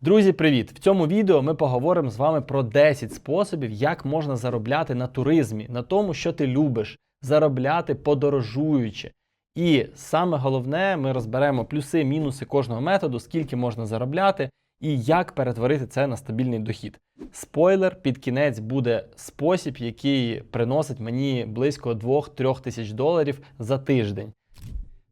Друзі, привіт! В цьому відео ми поговоримо з вами про 10 способів, як можна заробляти на туризмі, на тому, що ти любиш, заробляти подорожуючи. І саме головне, ми розберемо плюси, мінуси кожного методу, скільки можна заробляти і як перетворити це на стабільний дохід. Спойлер, під кінець буде спосіб, який приносить мені близько 2-3 тисяч доларів за тиждень.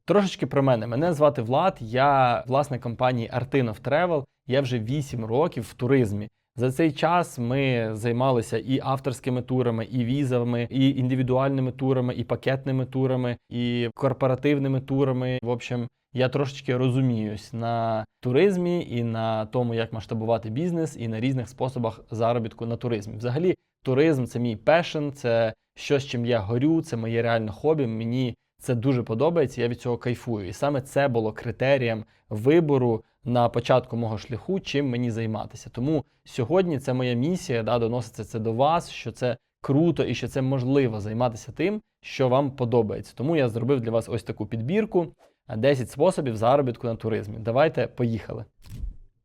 Трошечки про мене. Мене звати Влад, я власник компанії Artinov Travel. Я вже 8 років в туризмі. За цей час ми займалися і авторськими турами, і візами, і індивідуальними турами, і пакетними турами, і корпоративними турами. В общем, я трошечки розуміюсь на туризмі і на тому, як масштабувати бізнес, і на різних способах заробітку на туризмі. Взагалі, туризм це мій пешен, це щось, чим я горю, це моє реальне хобі. Мені це дуже подобається, я від цього кайфую. І саме це було критерієм вибору на початку мого шляху, чим мені займатися. Тому сьогодні це моя місія, да, доноситься це до вас, що це круто і що це можливо займатися тим, що вам подобається. Тому я зробив для вас ось таку підбірку: 10 способів заробітку на туризмі. Давайте поїхали.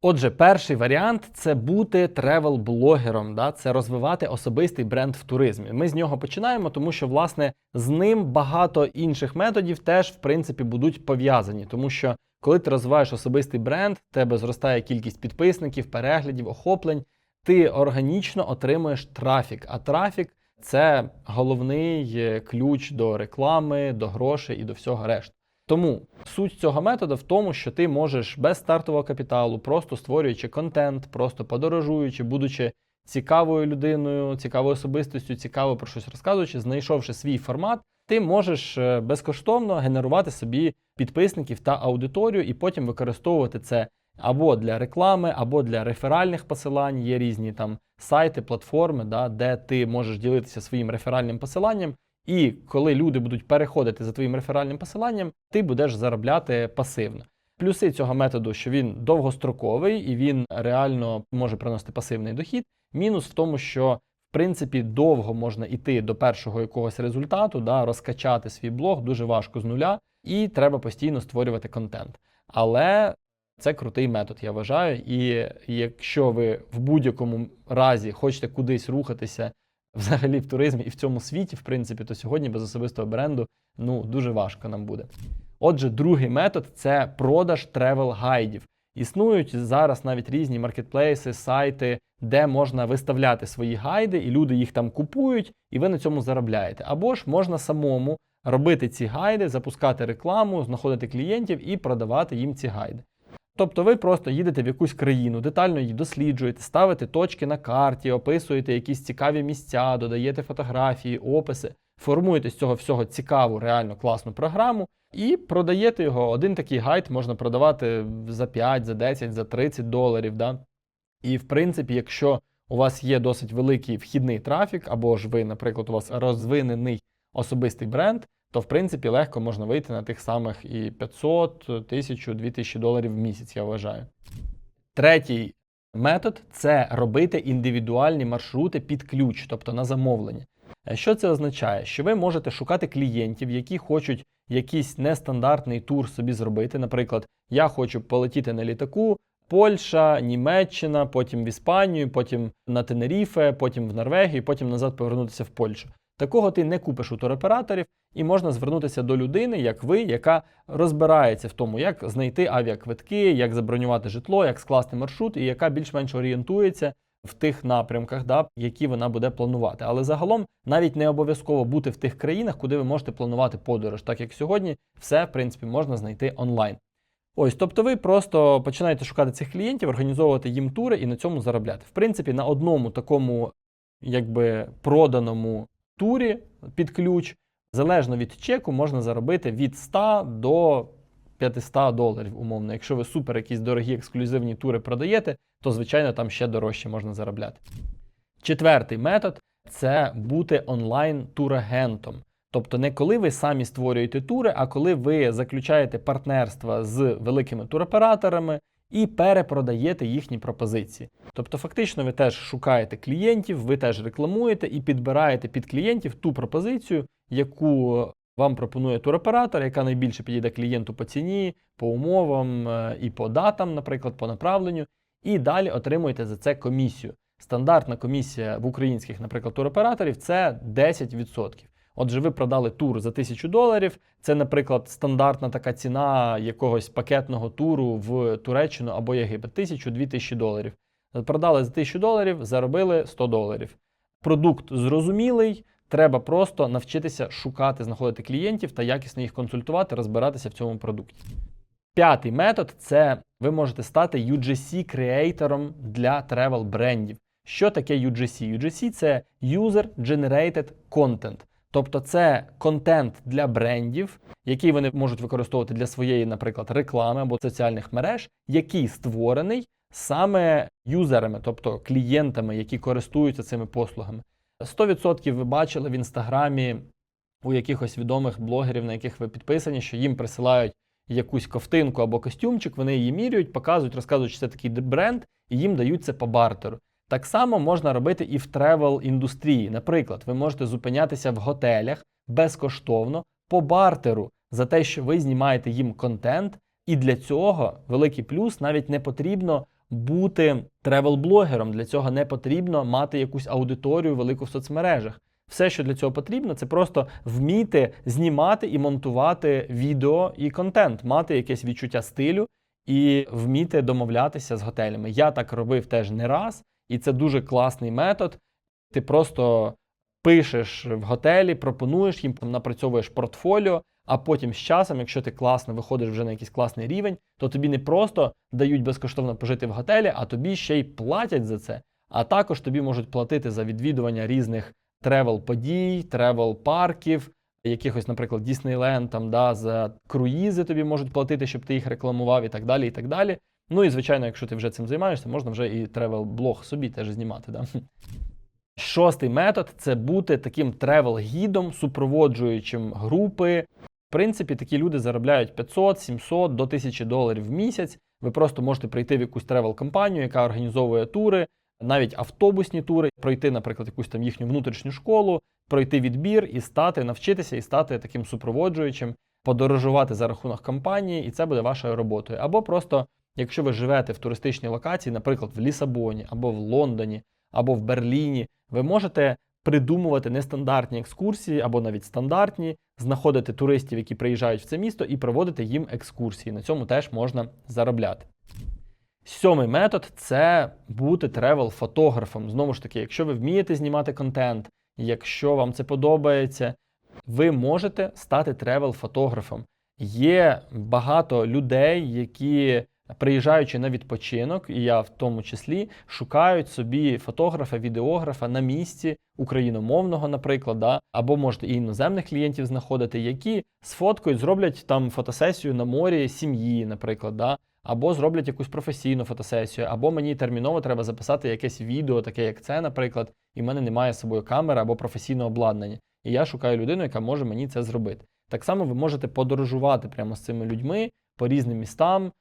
Отже, перший варіант це бути тревел-блогером, да? це розвивати особистий бренд в туризмі. Ми з нього починаємо, тому що власне з ним багато інших методів теж в принципі будуть пов'язані, тому що коли ти розвиваєш особистий бренд, в тебе зростає кількість підписників, переглядів, охоплень, ти органічно отримуєш трафік. А трафік це головний е, ключ до реклами, до грошей і до всього решту. Тому суть цього методу в тому, що ти можеш без стартового капіталу, просто створюючи контент, просто подорожуючи, будучи цікавою людиною, цікавою особистістю, цікаво про щось розказуючи, знайшовши свій формат, ти можеш е, безкоштовно генерувати собі підписників та аудиторію, і потім використовувати це або для реклами, або для реферальних посилань. Є різні там сайти, платформи, да, де ти можеш ділитися своїм реферальним посиланням. І коли люди будуть переходити за твоїм реферальним посиланням, ти будеш заробляти пасивно. Плюси цього методу, що він довгостроковий і він реально може приносити пасивний дохід. Мінус в тому, що в принципі довго можна йти до першого якогось результату, да, розкачати свій блог дуже важко з нуля, і треба постійно створювати контент. Але це крутий метод, я вважаю. І якщо ви в будь-якому разі хочете кудись рухатися, взагалі в туризмі і в цьому світі, в принципі, то сьогодні без особистого бренду ну дуже важко нам буде. Отже, другий метод це продаж тревел гайдів. Існують зараз навіть різні маркетплейси, сайти, де можна виставляти свої гайди, і люди їх там купують, і ви на цьому заробляєте. Або ж можна самому робити ці гайди, запускати рекламу, знаходити клієнтів і продавати їм ці гайди. Тобто ви просто їдете в якусь країну, детально її досліджуєте, ставите точки на карті, описуєте якісь цікаві місця, додаєте фотографії, описи, формуєте з цього всього цікаву, реально класну програму і продаєте його. Один такий гайд можна продавати за 5, за 10, за 30 доларів. Да? І в принципі, якщо у вас є досить великий вхідний трафік, або ж ви, наприклад, у вас розвинений особистий бренд, то в принципі легко можна вийти на тих самих і 500, 1000, 2000 доларів в місяць, я вважаю. Третій метод це робити індивідуальні маршрути під ключ, тобто на замовлення. Е, Що це означає? Що ви можете шукати клієнтів, які хочуть якийсь нестандартний тур собі зробити. Наприклад, я хочу полетіти на літаку. Польща, Німеччина, потім в Іспанію, потім на Тенеріфе, потім в Норвегію, потім назад повернутися в Польщу. Такого ти не купиш у туроператорів, і можна звернутися до людини, як ви, яка розбирається в тому, як знайти авіаквитки, як забронювати житло, як скласти маршрут, і яка більш-менш орієнтується в тих напрямках, да, які вона буде планувати. Але загалом навіть не обов'язково бути в тих країнах, куди ви можете планувати подорож, так як сьогодні все в принципі можна знайти онлайн. Ось, тобто ви просто починаєте шукати цих клієнтів, організовувати їм тури і на цьому заробляти. В принципі, на одному такому, якби проданому турі під ключ, залежно від чеку, можна заробити від 100 до 500 доларів, умовно. Якщо ви супер якісь дорогі ексклюзивні тури продаєте, то звичайно там ще дорожче можна заробляти. Четвертий метод це бути онлайн-турагентом. Тобто не коли ви самі створюєте тури, а коли ви заключаєте партнерства з великими туроператорами і перепродаєте їхні пропозиції. Тобто, фактично, ви теж шукаєте клієнтів, ви теж рекламуєте і підбираєте під клієнтів ту пропозицію, яку вам пропонує туроператор, яка найбільше підійде клієнту по ціні, по умовам е, і по датам, наприклад, по направленню. І далі отримуєте за це комісію. Стандартна комісія в українських, наприклад, туроператорів це 10%. Отже, ви продали тур за 1000 доларів. Це, наприклад, стандартна така ціна якогось пакетного туру в Туреччину або Єгипет 1000-2000 доларів. Продали за 1000 доларів, заробили 100 доларів. Продукт зрозумілий, треба просто навчитися шукати, знаходити клієнтів та якісно їх консультувати, розбиратися в цьому продукті. П'ятий метод це ви можете стати UGC креатором для тревел брендів. Що таке UGC? UGC це User Generated Content. Тобто це контент для брендів, який вони можуть використовувати для своєї, наприклад, реклами або соціальних мереж, який створений саме юзерами, тобто клієнтами, які користуються цими послугами. 100% ви бачили в інстаграмі у якихось відомих блогерів, на яких ви підписані, що їм присилають якусь ковтинку або костюмчик, вони її міряють, показують, розказують, що це такий бренд, і їм дають це по бартеру. Так само можна робити і в тревел індустрії. Наприклад, ви можете зупинятися в готелях безкоштовно по бартеру за те, що ви знімаєте їм контент, і для цього великий плюс навіть не потрібно бути тревел-блогером. Для цього не потрібно мати якусь аудиторію велику в соцмережах. Все, що для цього потрібно, це просто вміти знімати і монтувати відео і контент, мати якесь відчуття стилю і вміти домовлятися з готелями. Я так робив теж не раз, і це дуже класний метод. Ти просто пишеш в готелі, пропонуєш їм, там, напрацьовуєш портфоліо, а потім з часом, якщо ти класно виходиш вже на якийсь класний рівень, то тобі не просто дають безкоштовно пожити в готелі, а тобі ще й платять за це. А також тобі можуть платити за відвідування різних тревел-подій, тревел-парків, якихось, наприклад, Діснейленд, там, да, за круїзи тобі можуть платити, щоб ти їх рекламував і так далі. і так далі. Ну і звичайно, якщо ти вже цим займаєшся, можна вже і тревел-блог собі теж знімати. Да? Шостий метод це бути таким тревел-гідом, супроводжуючим групи. В принципі, такі люди заробляють 500, 700 до 1000 доларів в місяць. Ви просто можете прийти в якусь тревел-компанію, яка організовує тури, навіть автобусні тури, пройти, наприклад, якусь там їхню внутрішню школу, пройти відбір і стати, навчитися і стати таким супроводжуючим, подорожувати за рахунок компанії, і це буде вашою роботою. Або просто, якщо ви живете в туристичній локації, наприклад, в Лісабоні, або в Лондоні, або в Берліні, ви можете придумувати нестандартні екскурсії, або навіть стандартні, знаходити туристів, які приїжджають в це місто, і проводити їм екскурсії. На цьому теж можна заробляти. Сьомий метод це бути тревел-фотографом. Знову ж таки, якщо ви вмієте знімати контент, якщо вам це подобається, ви можете стати тревел-фотографом. Є багато людей, які, приїжджаючи на відпочинок, і я в тому числі, шукають собі фотографа, відеографа на місці україномовного, наприклад, да? або можете і іноземних клієнтів знаходити, які сфоткають, зроблять там фотосесію на морі сім'ї, наприклад. Да? Або зроблять якусь професійну фотосесію, або мені терміново треба записати якесь відео, таке як це, наприклад, і в мене немає з собою камери або професійного обладнання. І я шукаю людину, яка може мені це зробити. Так само ви можете подорожувати прямо з цими людьми по різним містам,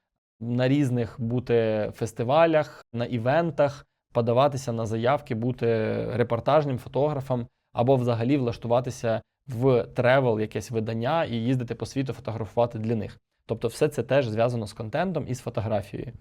на різних бути фестивалях, на івентах, подаватися на заявки, бути репортажним фотографом, або взагалі влаштуватися в тревел, якесь видання і їздити по світу фотографувати для них. Тобто, все це теж зв'язано з контентом і з фотографією.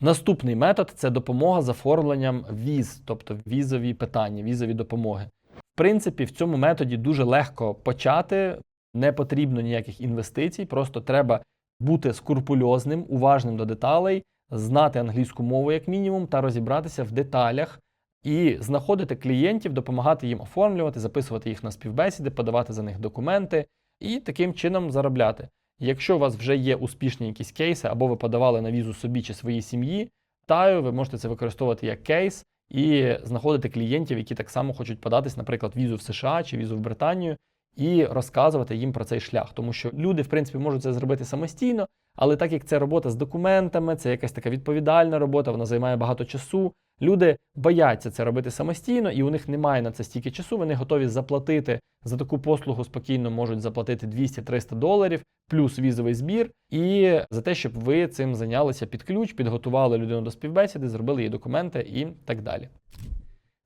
Наступний метод це допомога з оформленням віз, тобто візові питання, візові допомоги. В принципі, в цьому методі дуже легко почати, не потрібно ніяких інвестицій, просто треба бути скрупульозним, уважним до деталей, знати англійську мову як мінімум, та розібратися в деталях і знаходити клієнтів, допомагати їм оформлювати, записувати їх на співбесіди, подавати за них документи і таким чином заробляти. Якщо у вас вже є успішні якісь кейси, або ви подавали на візу собі чи своїй сім'ї, таю, ви можете це використовувати як кейс і знаходити клієнтів, які так само хочуть податись, наприклад, візу в США чи візу в Британію, і розказувати їм про цей шлях. Тому що люди, в принципі, можуть це зробити самостійно, але так як це робота з документами, це якась така відповідальна робота, вона займає багато часу. Люди бояться це робити самостійно, і у них немає на це стільки часу. Вони готові заплатити за таку послугу спокійно можуть заплатити 200-300 доларів, плюс візовий збір, і за те, щоб ви цим зайнялися під ключ, підготували людину до співбесіди, зробили їй документи і так далі.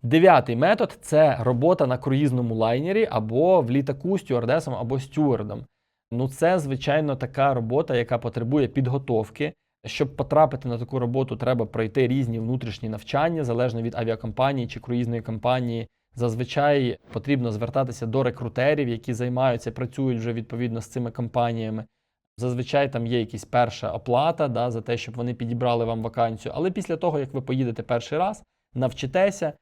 Дев'ятий метод це робота на круїзному лайнері або в літаку стюардесом або стюардом. Ну, це, звичайно, така робота, яка потребує підготовки. Щоб потрапити на таку роботу, треба пройти різні внутрішні навчання, залежно від авіакомпанії чи круїзної компанії. Зазвичай потрібно звертатися до рекрутерів, які займаються, працюють вже відповідно з цими компаніями. Зазвичай там є якась перша оплата да, за те, щоб вони підібрали вам вакансію. Але після того, як ви поїдете перший раз, навчитеся,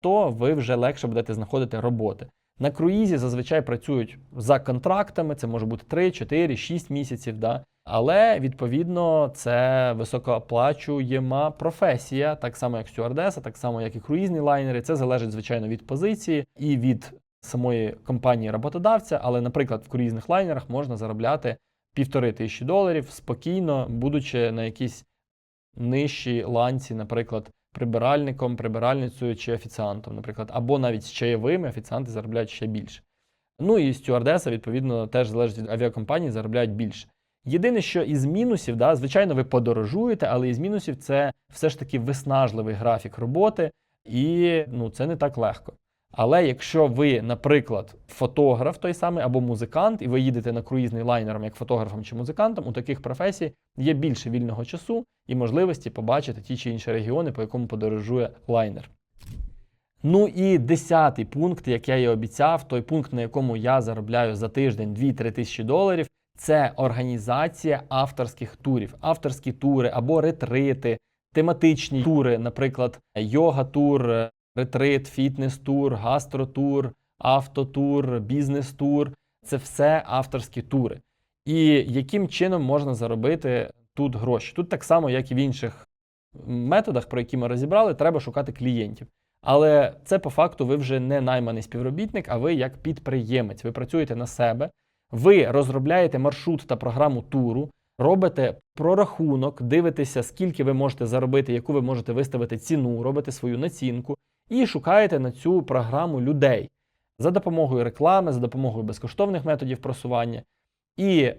то ви вже легше будете знаходити роботи. На круїзі зазвичай працюють за контрактами, це може бути 3, 4, 6 місяців. Да? Але відповідно це високооплачуєма професія, так само як стюардеса, так само як і круїзні лайнери. Це залежить звичайно від позиції і від самої компанії роботодавця. Але, наприклад, в круїзних лайнерах можна заробляти півтори тисячі доларів спокійно, будучи на якійсь нижчій ланці, наприклад, прибиральником, прибиральницею чи офіціантом, наприклад, або навіть з чаєвими офіціанти заробляють ще більше. Ну і стюардеса, відповідно, теж залежить від авіакомпанії, заробляють більше. Єдине, що із мінусів, да, звичайно, ви подорожуєте, але із мінусів це все ж таки виснажливий графік роботи, і ну, це не так легко. Але якщо ви, наприклад, фотограф той самий або музикант, і ви їдете на круїзний лайнером як фотографом чи музикантом, у таких професій є більше вільного часу і можливості побачити ті чи інші регіони, по якому подорожує лайнер. Ну і десятий пункт, як я і обіцяв, той пункт, на якому я заробляю за тиждень 2-3 тисячі доларів, це організація авторських турів, авторські тури або ретрити, тематичні тури, наприклад, йога-тур, ретрит, фітнес-тур, гастротур, автотур, бізнес-тур це все авторські тури. І яким чином можна заробити тут гроші? Тут так само, як і в інших методах, про які ми розібрали, треба шукати клієнтів. Але це по факту ви вже не найманий співробітник, а ви як підприємець. Ви працюєте на себе, ви розробляєте маршрут та програму туру, робите прорахунок, дивитеся, скільки ви можете заробити, яку ви можете виставити ціну, робите свою націнку і шукаєте на цю програму людей за допомогою реклами, за допомогою безкоштовних методів просування. І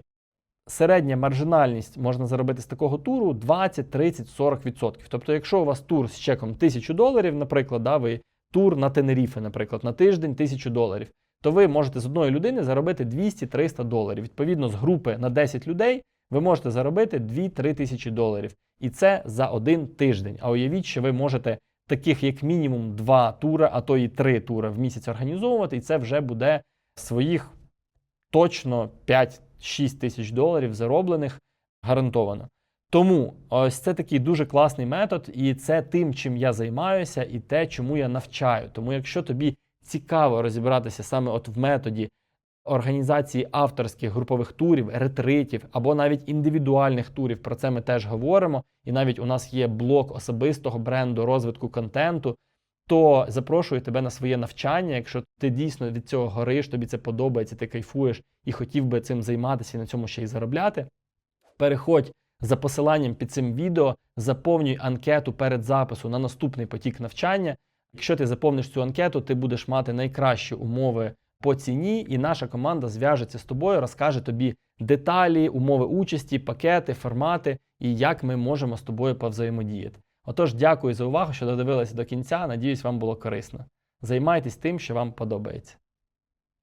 середня маржинальність можна заробити з такого туру 20, 30, 40%. Тобто, якщо у вас тур з чеком 1000 доларів, наприклад, да, ви тур на Тенеріфе, наприклад, на тиждень 1000 доларів, то ви можете з одної людини заробити 200-300 доларів. Відповідно, з групи на 10 людей ви можете заробити 2-3 тисячі доларів. І це за один тиждень. А уявіть, що ви можете таких як мінімум 2 тури, а то і 3 тури в місяць організовувати, і це вже буде своїх точно 5-6 тисяч доларів зароблених гарантовано. Тому ось це такий дуже класний метод, і це тим, чим я займаюся, і те, чому я навчаю. Тому, якщо тобі цікаво розібратися саме от в методі організації авторських групових турів, ретритів або навіть індивідуальних турів, про це ми теж говоримо. І навіть у нас є блок особистого бренду розвитку контенту. То запрошую тебе на своє навчання. Якщо ти дійсно від цього гориш, тобі це подобається, ти кайфуєш і хотів би цим займатися і на цьому ще й заробляти. Переходь за посиланням під цим відео, заповнюй анкету перед запису на наступний потік навчання. Якщо ти заповниш цю анкету, ти будеш мати найкращі умови по ціні, і наша команда зв'яжеться з тобою, розкаже тобі деталі, умови участі, пакети, формати і як ми можемо з тобою повзаємодіяти. Отож, дякую за увагу, що додивилися до кінця. Надіюсь, вам було корисно. Займайтесь тим, що вам подобається.